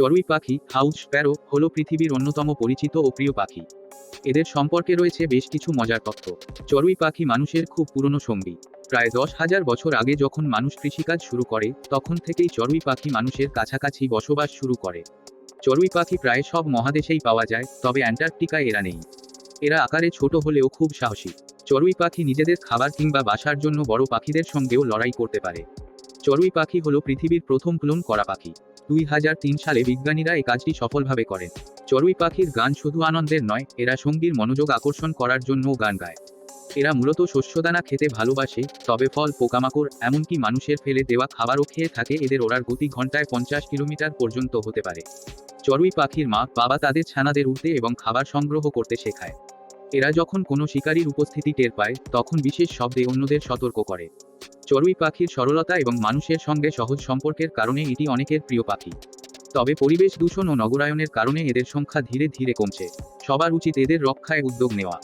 চড়ুই পাখি, হাউস, প্যারো হলো পৃথিবীর অন্যতম পরিচিত ও প্রিয় পাখি। এদের সম্পর্কে রয়েছে বেশ কিছু মজার তথ্য। চড়ুই পাখি মানুষের খুব পুরনো সঙ্গী। প্রায় দশ হাজার বছর আগে যখন মানুষ কৃষিকাজ শুরু করে, তখন থেকেই চড়ুই পাখি মানুষের কাছাকাছি বসবাস শুরু করে। চড়ুই পাখি প্রায় সব মহাদেশেই পাওয়া যায়, তবে অ্যান্টার্কটিকায় এরা নেই। এরা আকারে ছোট হলেও খুব সাহসী। চড়ুই পাখি নিজেদের খাবার কিংবা বাসার জন্য বড় পাখিদের সঙ্গেও লড়াই করতে পারে। চড়ুই পাখি হলো পৃথিবীর প্রথম ক্লোন করা পাখি। দুই হাজার তিন সালে বিজ্ঞানীরা এই কাজটি সফলভাবে করেন। চড়ুই পাখির গান শুধু আনন্দের নয়, এরা সঙ্গীর মনোযোগ আকর্ষণ করার জন্যও গান গায়। এরা মূলত শস্যদানা খেতে ভালোবাসে, তবে ফল, পোকামাকড়, এমনকি মানুষের ফেলে দেওয়া খাবারও খেয়ে থাকে, এদের ওড়ার গতি ঘন্টায় পঞ্চাশ কিলোমিটার পর্যন্ত হতে পারে। চড়ুই পাখির মা, বাবা তাদের ছানাদের উঠতে এবং খাবার সংগ্রহ করতে শেখায়। এরা যখন কোনো শিকারীর উপস্থিতি টের পায়, তখন বিশেষ শব্দে অন্যদের সতর্ক করে। চড়ুই পাখির সরলতা এবং মানুষের সঙ্গে সহজ সম্পর্কের কারণে এটি অনেকের প্রিয় পাখি। তবে পরিবেশ দূষণ ও নগরায়নের কারণে এদের সংখ্যা ধীরে ধীরে কমছে। সবার উচিত এদের রক্ষায় উদ্যোগ নেওয়া।